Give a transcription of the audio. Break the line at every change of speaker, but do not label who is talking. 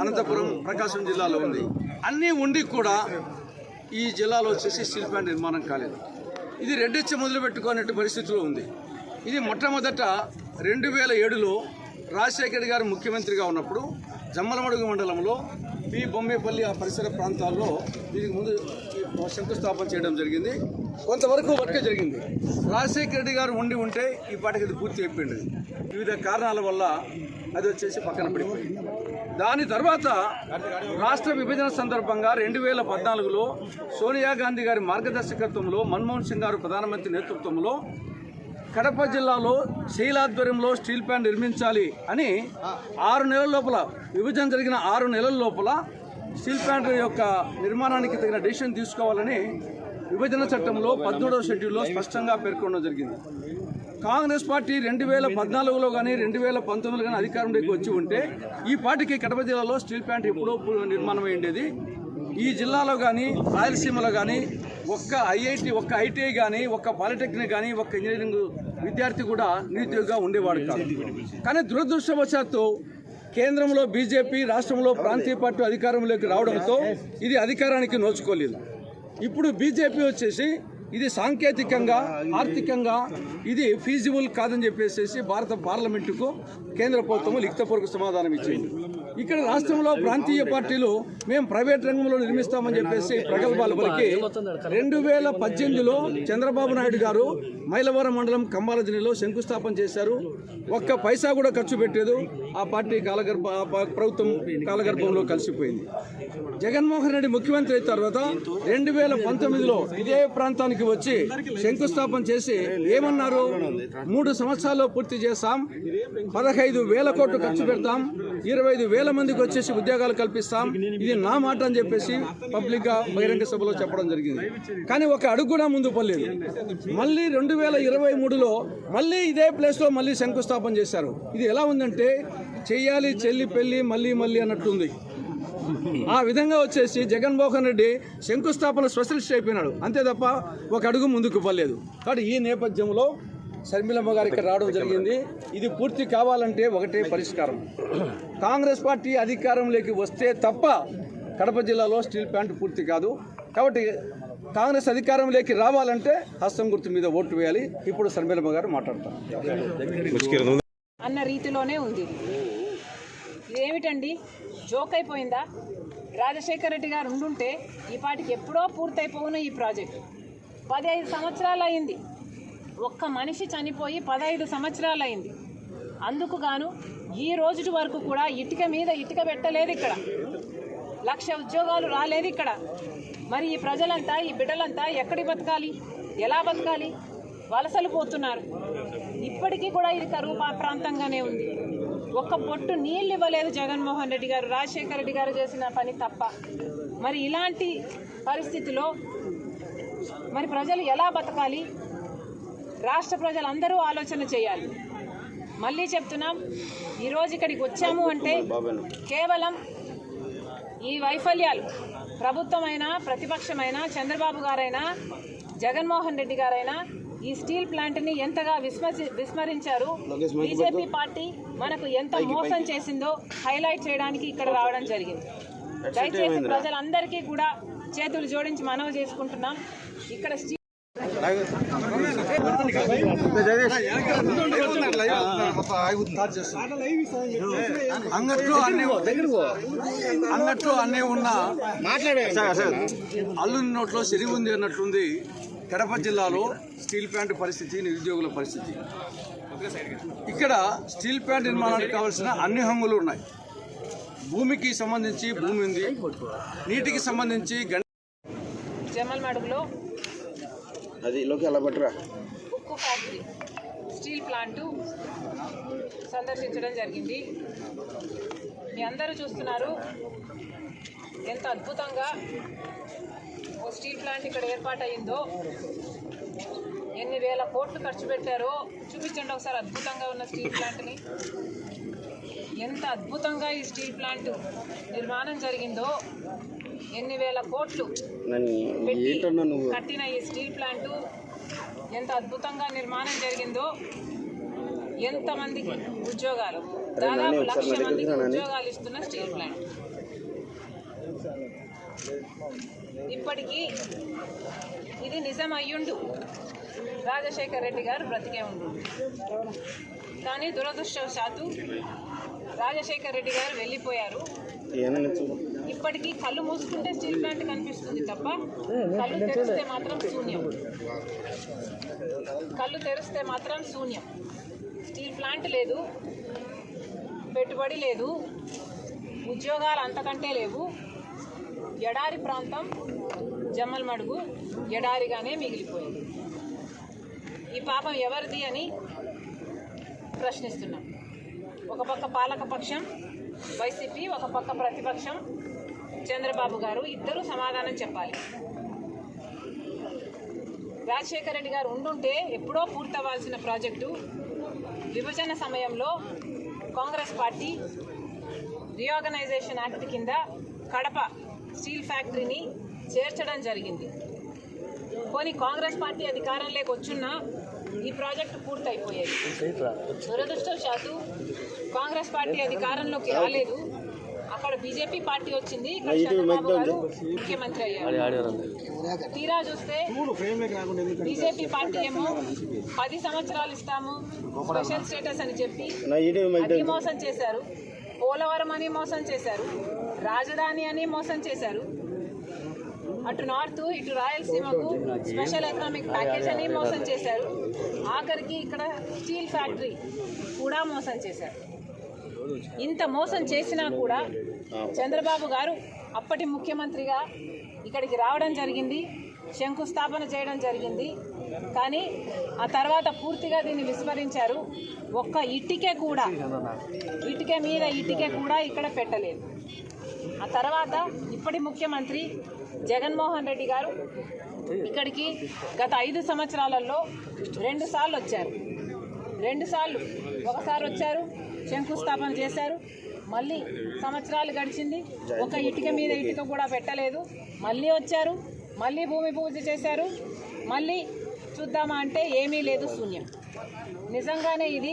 అనంతపురం ప్రకాశం జిల్లాలో ఉంది. అన్నీ ఉండి కూడా ఈ జిల్లాలో వచ్చేసి స్టీల్ ప్లాంట్ నిర్మాణం కాలేదు. ఇది రెడ్డిచ్చ మొదలు పెట్టుకునే పరిస్థితిలో ఉంది. ఇది మొట్టమొదట రెండు వేల ఏడులో రాజశేఖర్ గారు ముఖ్యమంత్రిగా ఉన్నప్పుడు జమ్మలమడుగు మండలంలో పి. బొమ్మేపల్లి ఆ పరిసర ప్రాంతాల్లో దీనికి ముందు శంకుస్థాపన చేయడం జరిగింది. కొంతవరకు వర్క్ జరిగింది. రాజశేఖర రెడ్డి గారు ఉండి ఉంటే ఈ పాటికి అది పూర్తి అయిపోయింది. వివిధ కారణాల వల్ల అది వచ్చేసి పక్కన పడిపోయింది దాని తర్వాత రాష్ట్ర విభజన సందర్భంగా రెండు వేల పద్నాలుగులో సోనియా గాంధీ గారి మార్గదర్శకత్వంలో మన్మోహన్ సింగ్ గారు ప్రధానమంత్రి నేతృత్వంలో కడప జిల్లాలో శైలాధ్వర్యంలో స్టీల్ ప్లాంట్ నిర్మించాలి అని ఆరు నెలల లోపల విభజన జరిగిన ఆరు నెలల లోపల స్టీల్ ప్లాంట్ యొక్క నిర్మాణానికి తగిన డెసిషన్ తీసుకోవాలని విభజన చట్టంలో పద్మూడవ షెడ్యూల్లో స్పష్టంగా పేర్కొనడం జరిగింది. కాంగ్రెస్ పార్టీ రెండు వేల పద్నాలుగులో కానీ రెండు వేల పంతొమ్మిదిలో కానీ అధికారంలోకి వచ్చి ఉంటే ఈ పార్టీకి కడప జిల్లాలో స్టీల్ ప్లాంట్ ఎప్పుడో నిర్మాణం అయ్యేది ఉండేది. ఈ జిల్లాలో కానీ రాయలసీమలో కానీ ఒక్క ఐఐటి ఒక్క ఐటీఐ కానీ ఒక్క పాలిటెక్నిక్ కానీ ఒక్క ఇంజనీరింగ్ విద్యార్థి కూడా నిరుద్యోగిగా ఉండేవాడు కాదు. కానీ దురదృష్టవశాత్తు కేంద్రంలో బీజేపీ రాష్ట్రంలో ప్రాంతీయ పార్టీ అధికారంలోకి రావడంతో ఇది అధికారానికి నోచుకోలేదు. ఇప్పుడు బీజేపీ వచ్చేసి ఇది సాంకేతికంగా ఆర్థికంగా ఇది ఫీజిబుల్ కాదని చెప్పేసి భారత పార్లమెంటుకు కేంద్ర ప్రభుత్వం లిఖితపూర్వక సమాధానం ఇచ్చింది. ఇక్కడ రాష్ట్రంలో ప్రాంతీయ పార్టీలు మేము ప్రైవేట్ రంగంలో నిర్మిస్తామని చెప్పేసి ప్రగల్భాలు పలికి రెండు వేల పద్దెనిమిదిలో చంద్రబాబు నాయుడు గారు మైలవరం మండలం కంబాల జిల్లాలో శంకుస్థాపన చేశారు. ఒక్క పైసా కూడా ఖర్చు పెట్టలేదు. ఆ పార్టీ కాలగర్భ ప్రభుత్వం కాలగర్భంలో కలిసిపోయింది. జగన్మోహన్ రెడ్డి ముఖ్యమంత్రి అయిన తర్వాత రెండు వేల పంతొమ్మిదిలో ఇదే ప్రాంతానికి వచ్చి శంకుస్థాపన చేసి ఏమన్నారు? మూడు సంవత్సరాల్లో పూర్తి చేస్తాం పదహైదు వేల కోట్లు ఖర్చు పెడతాం. ఇరవై ఐదు వేల మందికి వచ్చేసి ఉద్యోగాలు కల్పిస్తాం. ఇది నా మాట అని చెప్పేసి పబ్లిక్గా బహిరంగ సభలో చెప్పడం జరిగింది. కానీ ఒక అడుగు కూడా ముందు పడలేదు మళ్ళీ రెండు వేల ఇరవై మూడులో మళ్ళీ ఇదే ప్లేస్లో మళ్ళీ శంకుస్థాపన చేశారు. ఇది ఎలా ఉందంటే చెయ్యాలి చెల్లి పెళ్ళి మళ్ళీ మళ్ళీ అన్నట్టుంది. ఆ విధంగా వచ్చేసి జగన్మోహన్ రెడ్డి శంకుస్థాపన స్పెషలిస్ట్ అయిపోయినాడు. అంతే తప్ప ఒక అడుగు ముందుకు పడలేదు కాబట్టి ఈ నేపథ్యంలో శర్మిలమ్మ గారు ఇక్కడ రావడం జరిగింది. ఇది పూర్తి కావాలంటే ఒకటే పరిష్కారం. కాంగ్రెస్ పార్టీ అధికారంలోకి వస్తే తప్ప కడప జిల్లాలో స్టీల్ ప్లాంట్ పూర్తి కాదు. కాబట్టి కాంగ్రెస్ అధికారంలోకి రావాలంటే హస్తం గుర్తు మీద ఓటు వేయాలి. ఇప్పుడు శర్మిలమ్మ గారు మాట్లాడతారు.
అన్న రీతిలోనే ఉంది. ఇదేమిటండి జోక్ అయిపోయిందా? రాజశేఖర రెడ్డి గారు ఉండుంటే ఈ పాటికి ఎప్పుడో పూర్తయిపోవును ఈ ప్రాజెక్ట్. పదహైదు సంవత్సరాలు అయింది. ఒక్క మనిషి చనిపోయి పదహైదు సంవత్సరాలు అయింది అందుకు గాను ఈ రోజు వరకు కూడా ఇటుక మీద ఇటుక పెట్టలేదు ఇక్కడ. లక్ష ఉద్యోగాలు రాలేదు ఇక్కడ. మరి ఈ ప్రజలంతా ఈ బిడ్డలంతా ఎక్కడికి బతకాలి? ఎలా బతకాలి? వలసలు పోతున్నారు. ఇప్పటికీ కూడా ఇది కరువు ప్రాంతంగానే ఉంది. ఒక్క పొట్టు నీళ్ళు ఇవ్వలేదు జగన్మోహన్ రెడ్డి గారు. రాజశేఖర రెడ్డి గారు చేసిన పని తప్ప. మరి ఇలాంటి పరిస్థితిలో మరి ప్రజలు ఎలా బతకాలి? రాష్ట్ర ప్రజలందరూ ఆలోచన చేయాలి. మళ్ళీ చెప్తున్నాం ఈరోజు ఇక్కడికి వచ్చాము అంటే కేవలం ఈ వైఫల్యాలు ప్రభుత్వమైనా ప్రతిపక్షమైనా చంద్రబాబు గారైనా జగన్మోహన్ రెడ్డి గారైనా ఈ స్టీల్ ప్లాంట్ని ఎంతగా విస్మరి విస్మరించారు? బీజేపీ పార్టీ మనకు ఎంత మోసం చేసిందో హైలైట్ చేయడానికి ఇక్కడ రావడం జరిగింది. దయచేసి ప్రజలందరికీ కూడా చేతులు జోడించి మనవి చేసుకుంటున్నాం. ఇక్కడ
అంగట్లో అన్ని అంగట్లో అన్నీ ఉన్న అల్లు నోట్లో సిరిగి ఉంది అన్నట్లుంది. కడప జిల్లాలో స్టీల్ ప్లాంట్ పరిస్థితి నిరుద్యోగుల పరిస్థితి. ఇక్కడ స్టీల్ ప్లాంట్ నిర్మాణానికి కావాల్సిన అన్ని హంగులు ఉన్నాయి. భూమికి సంబంధించి భూమి ఉంది. నీటికి సంబంధించి గంట
జమల్మడుగులో
అది లోకి అలా పట్టురా.
ఉక్కు ఫ్యాక్టరీ. స్టీల్ ప్లాంటు సందర్శించడం జరిగింది. మీ అందరూ చూస్తున్నారు ఎంత అద్భుతంగా ఓ స్టీల్ ప్లాంట్ ఇక్కడ ఏర్పాటయిందో. ఎన్ని వేల కోట్లు ఖర్చు పెట్టారో చూపించండి ఒకసారి అద్భుతంగా ఉన్న స్టీల్ ప్లాంట్ని. ఎంత అద్భుతంగా ఈ స్టీల్ ప్లాంట్ నిర్మాణం జరిగిందో. ఎన్ని వేల కోట్లు కట్టిన ఈ స్టీల్ ప్లాంటు ఎంత అద్భుతంగా నిర్మాణం జరిగిందో ఎంతమందికి ఉద్యోగాలు? దాదాపు లక్ష మందికి ఉద్యోగాలు ఇస్తున్న స్టీల్ ప్లాంట్. ఇప్పటికీ ఇది నిజం అయ్యుండు. రాజశేఖర్ రెడ్డి గారు బ్రతికే ఉండు. కానీ దురదృష్టవశాత్తు రాజశేఖర్ రెడ్డి గారు వెళ్ళిపోయారు. ఇప్పటికీ కళ్ళు మూసుకుంటే స్టీల్ ప్లాంట్ కనిపిస్తుంది తప్ప కళ్ళు తెరిస్తే మాత్రం శూన్యం. కళ్ళు తెరిస్తే మాత్రం శూన్యం. స్టీల్ ప్లాంట్ లేదు పెట్టుబడి లేదు ఉద్యోగాలు అంతకంటే లేవు. ఎడారి ప్రాంతం జమ్మలమడుగు ఎడారిగానే మిగిలిపోయింది. ఈ పాపం ఎవరిది అని ప్రశ్నిస్తున్నాం. ఒక పక్క పాలక పక్షం వైసీపీ ఒక పక్క ప్రతిపక్షం చంద్రబాబు గారు ఇద్దరు సమాధానం చెప్పాలి. రాజశేఖర రెడ్డి గారు ఉండుంటే ఎప్పుడో పూర్తవ్వాల్సిన ప్రాజెక్టు విభజన సమయంలో కాంగ్రెస్ పార్టీ రీఆర్గనైజేషన్ యాక్ట్ కింద కడప స్టీల్ ఫ్యాక్టరీని చేర్చడం జరిగింది. పోనీ కాంగ్రెస్ పార్టీ అధికారంలోకి వచ్చున్నా ఈ ప్రాజెక్టు పూర్తయిపోయేది. దురదృష్టవశాత్తు కాంగ్రెస్ పార్టీ అధికారంలోకి రాలేదు. అక్కడ బీజేపీ పార్టీ వచ్చింది. ముఖ్యమంత్రి అయ్యారు. తీరా చూస్తే బీజేపీ పార్టీ ఏమో పది సంవత్సరాలు ఇస్తాము స్పెషల్ స్టేటస్ అని చెప్పి అది మోసం చేశారు. పోలవరం అని మోసం చేశారు. రాజధాని అని మోసం చేశారు. అటు నార్త్ ఇటు రాయలసీమకు స్పెషల్ ఎకనామిక్ ప్యాకేజ్ అని మోసం చేశారు. ఆఖరికి ఇక్కడ స్టీల్ ఫ్యాక్టరీ కూడా మోసం చేశారు. ఇంత మోసం చేసినా కూడా చంద్రబాబు గారు అప్పటి ముఖ్యమంత్రిగా ఇక్కడికి రావడం జరిగింది శంకుస్థాపన చేయడం జరిగింది. కానీ ఆ తర్వాత పూర్తిగా దీన్ని విస్మరించారు. ఒక్క ఇటుకే కూడా ఇటుక మీద ఇటుక కూడా ఇక్కడ పెట్టలేదు. ఆ తర్వాత ఇప్పటి ముఖ్యమంత్రి జగన్మోహన్ రెడ్డి గారు ఇక్కడికి గత ఐదు సంవత్సరాలలో రెండు సార్లు వచ్చారు. రెండు సార్లు. ఒకసారి వచ్చారు శంకుస్థాపన చేశారు. మళ్ళీ సంవత్సరాలు గడిచింది. ఒక ఇటుక మీద ఇటుక కూడా పెట్టలేదు. మళ్ళీ వచ్చారు మళ్ళీ భూమి పూజ చేశారు. మళ్ళీ చూద్దామా అంటే ఏమీ లేదు శూన్యం. నిజంగానే ఇది